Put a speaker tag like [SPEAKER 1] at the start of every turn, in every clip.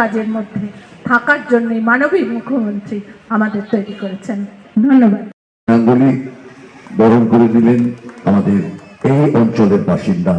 [SPEAKER 1] কাজের মধ্যে থাকার জন্যই মানবিক মুখ্যমন্ত্রী আমাদের তৈরি করেছেন। ধন্যবাদ।
[SPEAKER 2] গাঙ্গুলি বরণ করে দিলেন আমাদের এই অঞ্চলের বাসিন্দা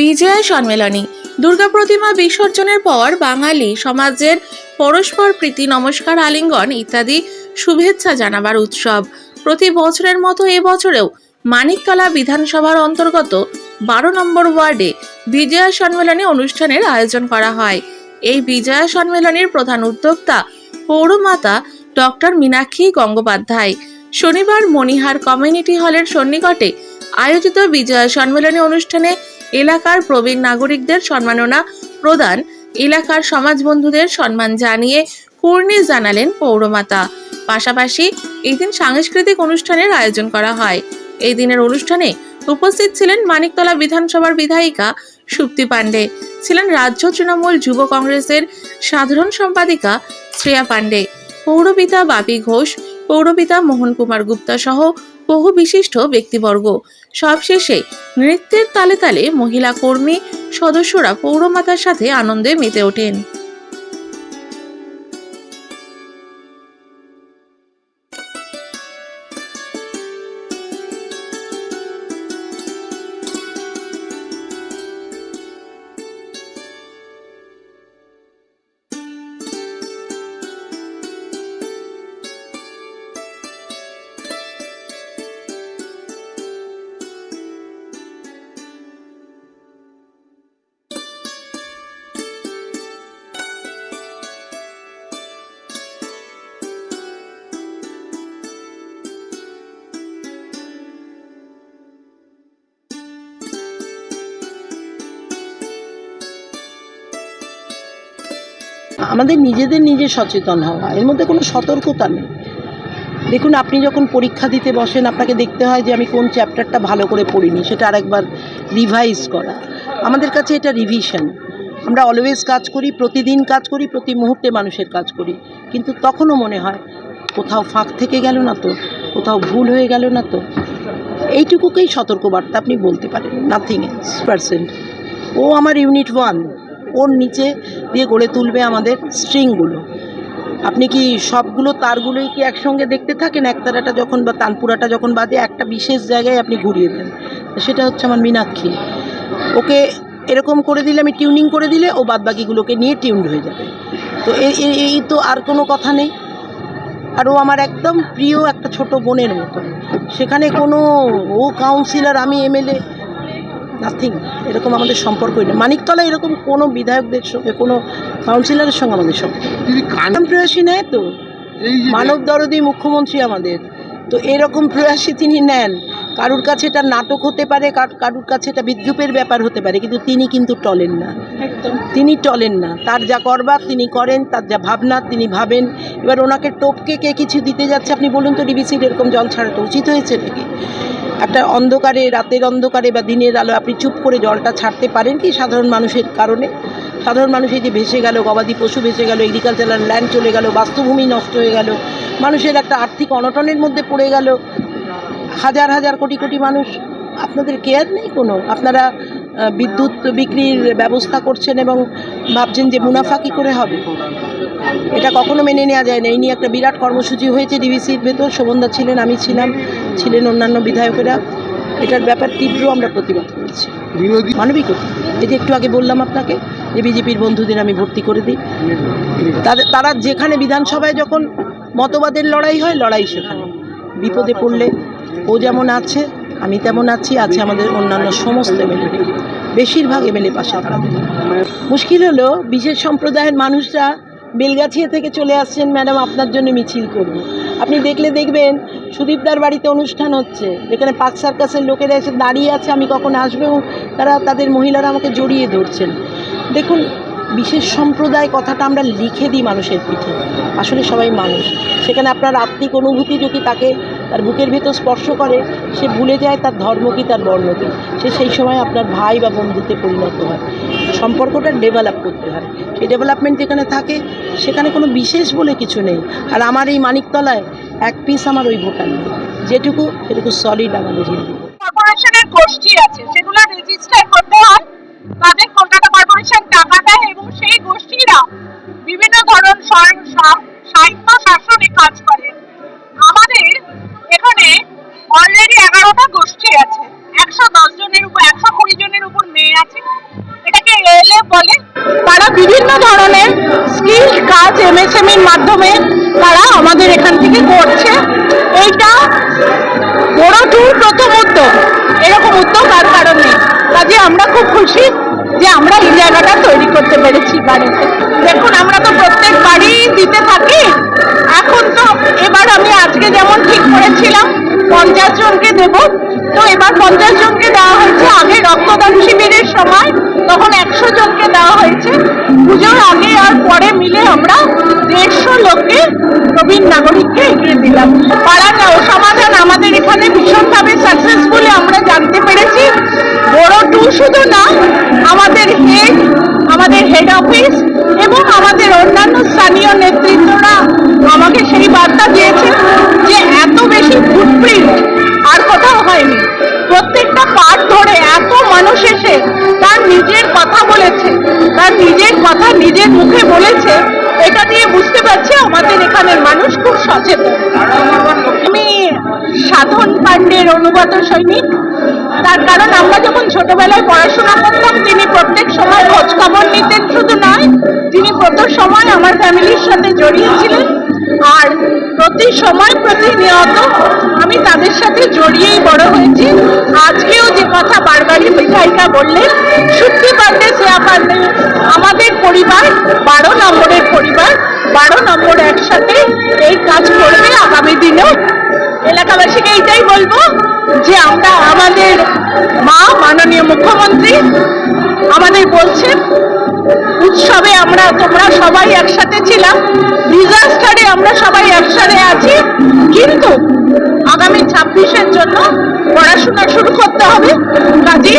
[SPEAKER 3] বিজয়া সম্মেলনী। দুর্গা প্রতিমা বিসর্জনের পর বাঙালি সমাজের পরস্পর প্রীতি নমস্কার আলিঙ্গন ইত্যাদি শুভেচ্ছা জানাবার উৎসব। প্রতি বছরের মতো এবছরেও মানিকতলা বিধানসভার অন্তর্গত বারো নম্বর ওয়ার্ডে বিজয়া সম্মেলনী অনুষ্ঠানের আয়োজন করা হয়। এই বিজয়া সম্মেলনের প্রধান উদ্যোক্তা পৌরমাতা ডক্টর মীনাক্ষী গঙ্গোপাধ্যায়। শনিবার মণিহার কমিউনিটি হলের সন্নিকটে আয়োজিত বিজয়া সম্মেলনী অনুষ্ঠানে এলাকার প্রবীণ নাগরিকদের সম্মাননা প্রদান, এলাকার সমাজ বন্ধুদের সম্মান জানিয়ে কুর্নিশ জানালেন পৌরমাতা। পাশাপাশি এই দিন সাংস্কৃতিক অনুষ্ঠানের আয়োজন করা হয়। এই দিনের অনুষ্ঠানে উপস্থিত ছিলেন মানিকতলা বিধানসভার বিধায়িকা সুপ্তি পাণ্ডে, ছিলেন রাজ্য তৃণমূল যুব কংগ্রেসের সাধারণ সম্পাদিকা শ্রেয়া পাণ্ডে, পৌরপিতা বাপি ঘোষ, পৌরপিতা মোহন কুমার গুপ্তা সহ বহু বিশিষ্ট ব্যক্তিবর্গ। সবশেষে নৃত্যের তালে তালে মহিলা কর্মী সদস্যরা পৌরমাতার সাথে আনন্দে মেতে ওঠেন।
[SPEAKER 4] আমাদের নিজেদের নিজে সচেতন হওয়া। এর মধ্যে কোনো সতর্কতা নেই। দেখুন, আপনি যখন পরীক্ষা দিতে বসেন, আপনাকে দেখতে হয় যে আমি কোন চ্যাপ্টারটা ভালো করে পড়িনি, সেটা আরেকবার রিভাইজ করা। আমাদের কাছে এটা রিভিশন আমরা অলওয়েজ কাজ করি, প্রতিদিন কাজ করি, প্রতি মুহূর্তে মানুষের কাজ করি। কিন্তু তখনও মনে হয়, কোথাও ফাঁক থেকে গেল না তো? কোথাও ভুল হয়ে গেল না তো? এইটুকুকেই সতর্কবার্তা আপনি বলতে পারেন। নাথিং এলস পার্সেন্ট ও আমার ইউনিট ওয়ান ওর নিচে দিয়ে গড়ে তুলবে আমাদের স্ট্রিংগুলো? আপনি কি সবগুলো তারগুলোই কি একসঙ্গে দেখতে থাকেন? একতারাটা যখন বা তানপুরাটা যখন বাজে একটা বিশেষ জায়গায় আপনি ঘুরিয়ে দেন। সেটা হচ্ছে আমার মীনাক্ষী। ওকে এরকম করে দিলে, আমি টিউনিং করে দিলে ও বাদবাকিগুলোকে নিয়ে টিউনড হয়ে যাবে। তো এই তো আর কোনো কথা নেই। আর ও আমার একদম প্রিয় একটা ছোট বোনের মতো সেখানে কোনো ও কাউন্সিলর আমি এমএলএ নাথিং এরকম আমাদের সম্পর্কই নেই। মানিকতলা এরকম কোনো বিধায়কদের সঙ্গে কোনো কাউন্সিলরের সঙ্গে আমাদের সঙ্গে প্রয়াসী নেয় তো? মানব দরদি মুখ্যমন্ত্রী আমাদের। তো এরকম প্রয়াসী তিনি নেন। কারুর কাছে এটা নাটক হতে পারে কার- কারুর কাছে এটা বিদ্রুপের ব্যাপার হতে পারে কিন্তু তিনি কিন্তু টলেন না। তিনি টলেন না। তার যা করবার তিনি করেন তার যা ভাবনা তিনি ভাবেন। এবার ওনাকে টপকে কে কিছু দিতে যাচ্ছে আপনি বলুন তো ডিবিসির এরকম জল ছাড়াটা উচিত হয়েছে নাকি? একটা অন্ধকারে রাতের অন্ধকারে বা দিনের আলো আপনি চুপ করে জলটা ছাড়তে পারেন কি সাধারণ মানুষের কারণে? সাধারণ মানুষ এই যে ভেসে গেল গবাদি পশু ভেসে গেল এগ্রিকালচারাল ল্যান্ড চলে গেল বাস্তুভূমি নষ্ট হয়ে গেল মানুষের একটা আর্থিক অনটনের মধ্যে পড়ে গেল হাজার হাজার কোটি কোটি মানুষ আপনাদের কেয়ার নেই কোনো? আপনারা বিদ্যুৎ বিক্রির ব্যবস্থা করছেন এবং ভাবছেন যে মুনাফা কী করে হবে? এটা কখনো মেনে নেওয়া যায় না। এই নিয়ে একটা বিরাট কর্মসূচি হয়েছে ডিবিসির ভেতর। শোভনদা ছিলেন আমি ছিলাম ছিলেন অন্যান্য বিধায়কেরা। এটার ব্যাপার তীব্র আমরা প্রতিবাদ করেছি।
[SPEAKER 5] বিরোধী
[SPEAKER 4] মানবিকতা এই যে একটু আগে বললাম আপনাকে যে বিজেপির বন্ধুদের আমি ভর্তি করে দিই। তাদের তারা যেখানে বিধানসভায় যখন মতবাদের লড়াই হয় লড়াই সেখানে। বিপদে পড়লে ও যেমন আছে, আমি তেমন আছি, আছে আমাদের অন্যান্য সমস্ত এমএলএ। বেশিরভাগ এমএলএ পাশে দাঁড়াবে মুশকিল হলো বিশেষ সম্প্রদায়ের মানুষরা বেলগাছিয়া থেকে চলে আসছেন, ম্যাডাম, আপনার জন্য মিছিল করব। আপনি দেখলে দেখবেন, সুদীপদার বাড়িতে অনুষ্ঠান হচ্ছে। যেখানে পাক সার্কাসের লোকেরা এসে দাঁড়িয়ে আছে, আমি কখন আসব, তারা তাদের মহিলারা আমাকে জড়িয়ে ধরছেন। দেখুন, বিশেষ সম্প্রদায় কথাটা আমরা লিখে দিই মানুষের পিঠে। আসলে সবাই মানুষ। সেখানে আপনার আত্মিক অনুভূতি যদি তাকে তার বুকের ভেতর স্পর্শ করে, সে ভুলে যায় তার ধর্ম কি, তার বর্ণ কি। সে সেই সময় আপনার ভাই বা বন্ধুতে পরিণত হয়। সম্পর্কটা ডেভেলপ করতে হয়। সেই ডেভেলপমেন্ট যেখানে থাকে, সেখানে কোনো বিশেষ বলে কিছু নেই। আর আমার এই মানিকতলায় এক পিস আমার ওই ভোটার নেই। যেটুকু, সেটুকু সলিড আমাদের হিন্দু
[SPEAKER 6] আছে, সেগুলো রেজিস্টার
[SPEAKER 5] ধরনের স্কিল কাজ এমএসএমইর মাধ্যমে তারা আমাদের এখান থেকে করছে। এইটা বড় ট্যুর প্রথম উদ্যোগ। এরকম উদ্যোগ আর কারণ নেই। কাজে আমরা খুব খুশি যে আমরা এই জায়গাটা তৈরি করতে পেরেছি বাড়িতে। দেখুন, আমরা তো প্রত্যেক বাড়ি দিতে থাকি। এখন তো এবার আমি আজকে যেমন ঠিক করেছিলাম, পঞ্চাশ জনকে দেব। তো এবার পঞ্চাশ জনকে পুজোর আগে আর পরে মিলে আমরা দেড়শো লোককে প্রবীণ নাগরিককে এগিয়ে দিলাম। পাড়ার সমাধান আমাদের এখানে ভীষণভাবে সাকসেসফুলি আমরা জানতে পেরেছি। বড় টু শুধু না, আমাদের হেড আমাদের হেড অফিস এবং আমাদের অন্যান্য স্থানীয় নেতৃত্বরা আমাকে সেই বার্তা দিয়েছে নিজের মুখে বলেছে, এটা দিয়ে বুঝতে পারছে আমাদের এখানের মানুষ খুব সচেতন। আমি সাধন পাণ্ডের অনুগত সৈনিক। তার কারণ আমরা যখন ছোটবেলায় পড়াশোনা করতাম, তিনি প্রত্যেক সময় খোঁজ খবর নিতেন, শুধু নয়, তিনি প্রত্যেক সময় আমার ফ্যামিলির সাথে জড়িয়েছিলেন আর প্রতি সময় প্রতিনিয়ত আমি তাদের সাথে জড়িয়েই বড় হয়েছি। আজকেও যে কথা বারবারই বিধায়িকা বললেন, সত্যি পারলে শ্রেয়া পারলে আমাদের পরিবার, বারো নম্বরের পরিবার, বারো নম্বর একসাথে এই কাজ করবে আগামী দিনেও। এলাকাবাসীকে এইটাই বলব যে আমরা আমাদের মা, মাননীয় মুখ্যমন্ত্রী আমাদের বলছেন, উৎসবে আমরা, তোমরা সবাই একসাথে ছিলাম। ডিজাস্টারে আমরা সবাই একসাথে আছি। কিন্তু জন্য পড়াশোনা শুরু করতে হবে। কাজে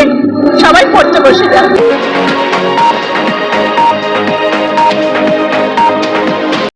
[SPEAKER 5] সবাই পড়তে বসে যাবে